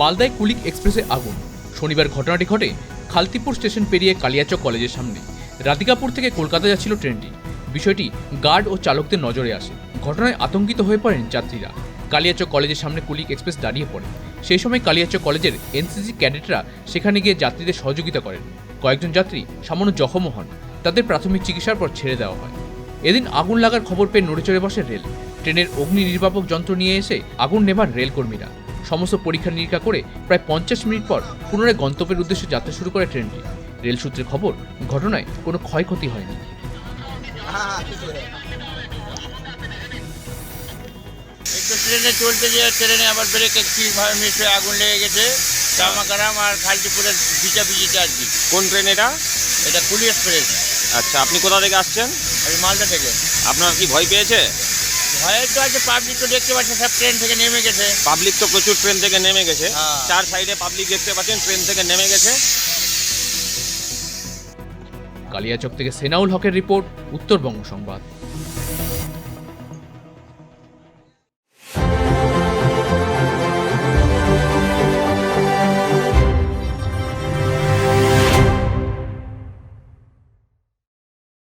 মালদায় কুলিক এক্সপ্রেসে আগুন। শনিবার ঘটনাটি ঘটে খালতিপুর স্টেশন পেরিয়ে কালিয়াচক কলেজের সামনে। রাধিকাপুর থেকে কলকাতা যাচ্ছিল ট্রেনটি। বিষয়টি গার্ড ও চালকদের নজরে আসে। ঘটনায় আতঙ্কিত হয়ে পড়েন যাত্রীরা। কালিয়াচক কলেজের সামনে কুলিক এক্সপ্রেস দাঁড়িয়ে পড়ে। সেই সময় কালিয়াচক কলেজের এনসিসি ক্যাডেটরা সেখানে গিয়ে যাত্রীদের সহযোগিতা করেন। কয়েকজন যাত্রী সামান্য জখমও হন। তাদের প্রাথমিক চিকিৎসার পর ছেড়ে দেওয়া হয়। এদিন আগুন লাগার খবর পেয়ে নড়ে চড়ে বসে রেল। ট্রেনের অগ্নি নির্বাপক যন্ত্র নিয়ে এসে আগুন নেভান রেলকর্মীরা। সমস্ত পরীক্ষা নিরীক্ষা করে প্রায় পঞ্চাশ মিনিট পর পুনরায় গন্তব্যের উদ্দেশ্যে যাত্রা শুরু করে ট্রেনটি। রেল সূত্রে খবর ঘটনায় কোনো ক্ষয়ক্ষতি হয়নি। ট্রেনে চলতে যে ট্রেনে আবার ব্রেক একটি মিস হয়ে আগুন লেগে গেছে জামাকারাম আর খালটিপুরের পিচাপিচিতে আর কি। কোন ট্রেন এটা? এটা কুলি এক্সপ্রেস। আচ্ছা আপনি কোথা থেকে আসছেন? আমি মালদা থেকে। আপনার কি ভয় পেয়েছে? ভয়ের তো আছে পাবলিক তো দেখতে পাচ্ছে সব ট্রেন থেকে নেমে গেছে। পাবলিক তো প্রচুর ট্রেন থেকে নেমে গেছে। হ্যাঁ। চার সাইডে পাবলিক দেখতে পাচ্ছেন ট্রেন থেকে নেমে গেছে। কালিয়াচক থেকে সেনাউল হকের রিপোর্ট উত্তরবঙ্গ সংবাদ।